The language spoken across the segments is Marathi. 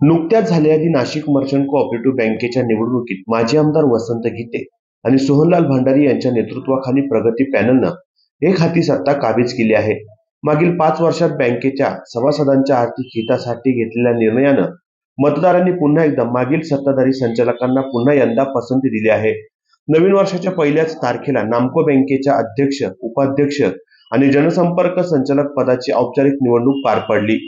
नुकत्याच झालेल्या नाशिक मर्चंट कोऑपरेटिव्ह बँकेच्या निवडणुकीत माजी आमदार वसंत गीते आणि सोहनलाल भंडारी यांच्या नेतृत्वाखाली प्रगती पॅनलनं एक हाती सत्ता काबीज केली आहे. मागील पाच वर्षात बँकेच्या सभासदांच्या आर्थिक हितासाठी घेतलेल्या निर्णयानं मतदारांनी पुन्हा एकदा मागील सत्ताधारी संचालकांना पुन्हा यंदा पसंती दिली आहे. नवीन वर्षाच्या पहिल्याच तारखेला नामको बँकेच्या अध्यक्ष उपाध्यक्ष आणि जनसंपर्क संचालक पदाची औपचारिक निवडणूक पार पडली.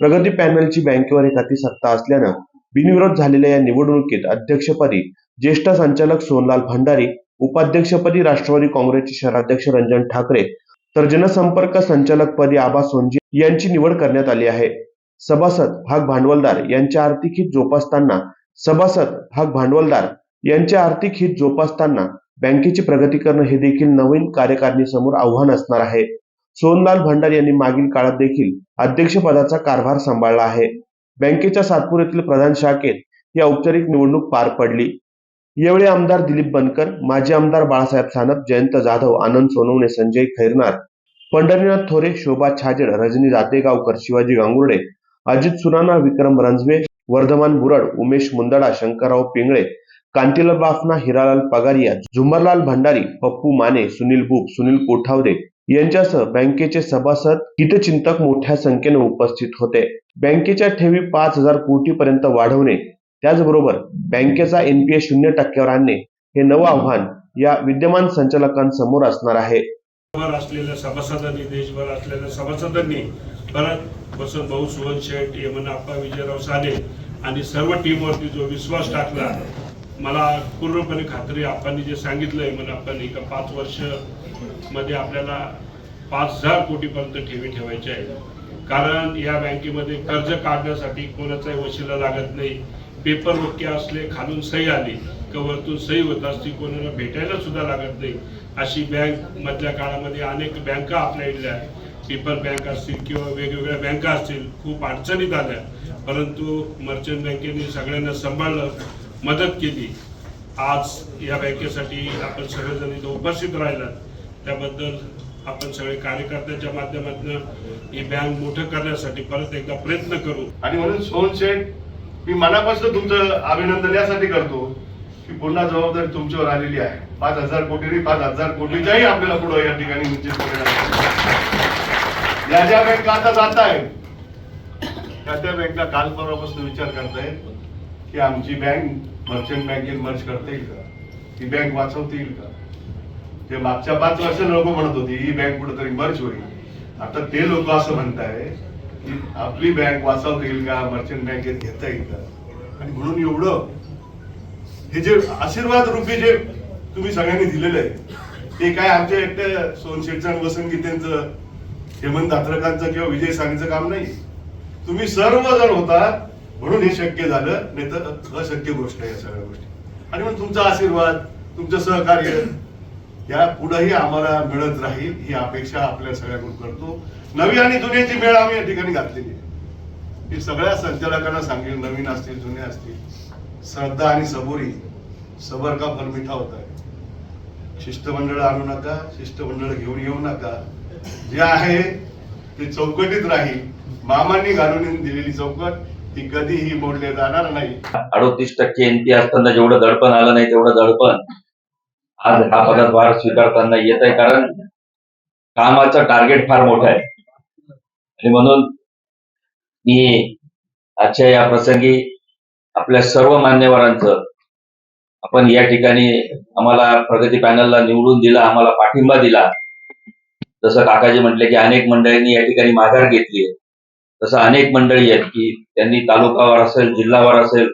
प्रगती पॅनलची बँकेवर एखादी सत्ता असल्यानं बिनविरोध झालेल्या या निवडणुकीत अध्यक्षपदी ज्येष्ठ संचालक सोनलाल भंडारी उपाध्यक्षपदी राष्ट्रवादी काँग्रेसचे शहराध्यक्ष रंजन ठाकरे तर जनसंपर्क संचालकपदी आबा सोनजी यांची निवड करण्यात आली आहे. सभासद भाग भांडवलदार यांच्या आर्थिक हित जोपासताना सभासद भाग भांडवलदार यांचे आर्थिक हित जोपासताना बँकेची प्रगती करणं हे देखील नवीन कार्यकारिणीसमोर आव्हान असणार आहे. सोनलाल भंडारी यांनी मागील काळात देखील अध्यक्षपदाचा कारभार सांभाळला आहे. बँकेच्या सातपूर येथील प्रधान शाखेत ही औपचारिक निवडणूक पार पडली. यावेळी आमदार दिलीप बनकर माजी आमदार बाळासाहेब सानप जयंत जाधव आनंद सोनवणे संजय खैरनार पंढरीनाथ थोरे शोभा छाजेड रजनी जातेगावकर शिवाजी गांगुर्डे अजित सुनाना विक्रम रंजवे वर्धमान बुरड उमेश मुंदडा शंकरराव पिंगळे कांतीलाल बाफना हिरालाल पगारिया झुमरलाल भंडारी पप्पू माने सुनील बुप सुनील कोठावदे यांच्यासह बँकेचे सभासद हितचिंतक मोठ्या संख्येने उपस्थित होते. बँकेच्या ठेवी पाच हजार कोटीपर्यंत वाढवणे त्याचबरोबर बँकेचा एनपीए शून्य टक्क्यावर आणणे हे नवं आव्हान या विद्यमान संचालकांसमोर असणार आहे. असलेल्या सभासदांनी देशभर असलेल्या सभासदांनी परत वसंत भाऊ सुवन शेठ यमनाप्पा विजयराव साने आणि सर्व टीमवरती जो विश्वास टाकला मला पूर्णपणे खात्री आपण जे सांगितलंय मला आपण एका पाच वर्ष मध्ये आपल्याला पाच हजार कोटीपर्यंत ठेवी ठेवायची आहे. कारण या बँकेमध्ये कर्ज काढण्यासाठी कोणाचाही वशिला लागत नाही. पेपर ओके असले खालून सही आली का वरतून सही होत असती कोणाला भेटायला सुद्धा लागत नाही. अशी बँक मधल्या काळामध्ये अनेक बँका आपल्या इथल्या पेपर बँक असतील किंवा वेगवेगळ्या बँका असतील खूप अडचणीत आल्या. परंतु मर्चंट बँकेने सगळ्यांना सांभाळलं मदत केली. आज या बँकेसाठी आपण सगळेजण इथं उपस्थित राहिलात. त्याबद्दल आपण सगळे कार्यकर्त्यांच्या माध्यमातून ही बँक मोठं करण्यासाठी परत एकदा प्रयत्न करू. आणि म्हणून सोहन शेठ मी मनापासून तुमचं अभिनंदन यासाठी करतो की पुन्हा जबाबदारी तुमच्यावर आलेली आहे. पाच हजार कोटी पाच हजार कोटीच्याही आपल्याला पुढे या ठिकाणी निश्चित या ज्या बँका आता जात आहेत त्या त्या बँका काल परवापासून विचार करतायत की आमची बँक मर्चंट बँकेत मर्ज करता येईल का? ही बँक वाचवता येईल का? ते मागच्या पाच वर्ष लोक म्हणत होती ही बँक कुठेतरी मर्ज होईल. आता ते लोक असं म्हणताय की आपली बँक वाचवता येईल का मर्चंट बँकेत घेता येईल का? आणि म्हणून एवढं हे जे आशीर्वाद रूपी जे तुम्ही सगळ्यांनी दिलेलं आहे ते काय आमच्या एकट्या सोनशेठचं आणि वसंत गीतेंचं हेमंत धात्रकांचं किंवा विजय सांगेचं काम नाही तुम्ही सर्वजण होता म्हणून हे शक्य झालं नाही तर अशक्य गोष्ट आहे या सगळ्या गोष्टी. आणि मग तुमचा आशीर्वाद तुमचं सहकार्य या पुढेही आम्हाला मिळत राहील ही अपेक्षा आपल्या सगळ्याकडून करतो. नवी आणि जुन्याची मेळ आम्ही या ठिकाणी घातलेली आहे. मी सगळ्या संचालकांना सांगेल नवीन असतील जुने असतील. श्रद्धा आणि सबुरी सबर का फल मिठा होता शिष्टमंडळ आणू नका शिष्टमंडळ घेऊन येऊ नका. जे आहे ते चौकटीत राहील. मामांनी घालून दिलेली चौकट ती कधीही मोडले जाणार नाही. अडोतीस टक्के एनपी असताना जेवढं दडपण आलं नाही तेवढं दडपण आज हा पदभार स्वीकारताना येत आहे कारण कामाचं टार्गेट फार मोठं आहे. आणि म्हणून मी आजच्या या प्रसंगी आपल्या सर्व मान्यवरांचं आपण या ठिकाणी आम्हाला प्रगती पॅनलला निवडून दिला आम्हाला पाठिंबा दिला. जसं काकाजी म्हटले की अनेक मंडळींनी या ठिकाणी माघार घेतली आहे. तसं अनेक मंडळी आहेत की त्यांनी तालुकावर असेल जिल्हावर असेल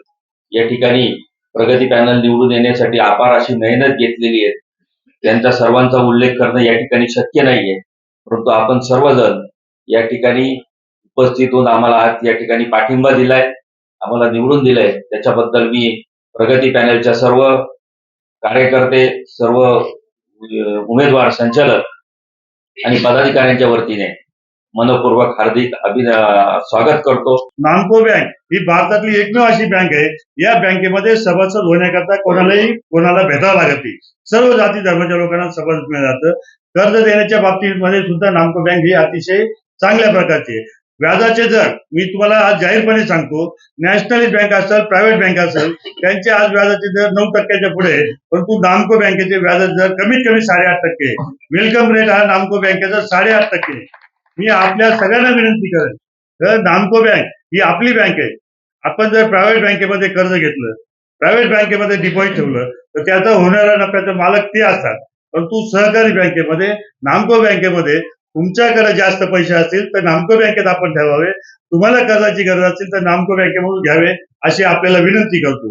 या ठिकाणी प्रगती पॅनल निवडून येण्यासाठी अपार अशी मेहनत घेतलेली आहे. त्यांचा सर्वांचा उल्लेख करणं या ठिकाणी शक्य नाहीये. परंतु आपण सर्वजण या ठिकाणी उपस्थित होऊन आम्हाला आज या ठिकाणी पाठिंबा दिलाय. आम्हाला निवडून दिलाय. त्याच्याबद्दल मी प्रगती पॅनलच्या सर्व कार्यकर्ते सर्व उमेदवार संचालक आणि पदाधिकाऱ्यांच्या वतीने मनपूर्वक हार्दिक अभि स्वागत करतो. नामको बँक ही भारतातली एकमेव अशी बँक आहे. या बँकेमध्ये सभासद होण्याकरता कोणालाही कोणाला भेटावं लागत नाही. सर्व जाती धर्माच्या लोकांना सभासद मिळलं. जातं कर्ज देण्याच्या बाबतीमध्ये सुद्धा नामको बँक ही अतिशय चांगल्या प्रकारची आहे. व्याजाचे दर मी तुम्हाला आज जाहीरपणे सांगतो नॅशनल बँक असेल प्रायव्हेट बँक असेल त्यांचे आज व्याजाचे दर नऊ टक्क्याच्या पुढे परंतु नामको बँकेचे व्याजाचे दर कमीत कमी साडेआठ टक्के वेलकम रेट हा नामको बँकेचा साडेआठ टक्के मी आपल्या सगळ्यांना विनंती करेन तर नामको बँक ही आपली बँक आहे. आपण जर प्रायव्हेट बँकेमध्ये कर्ज घेतलं प्रायव्हेट बँकेमध्ये डिपॉझिट ठेवलं तर त्याचा होणारा नफ्याचा मालक ते असतात. परंतु सहकारी बँकेमध्ये नामको बँकेमध्ये तुमच्याकडे जास्त पैसे असतील तर नामको बँकेत आपण ठेवावे. तुम्हाला कर्जाची गरज असेल तर नामको बँकेमधून घ्यावे अशी आपल्याला विनंती करतो.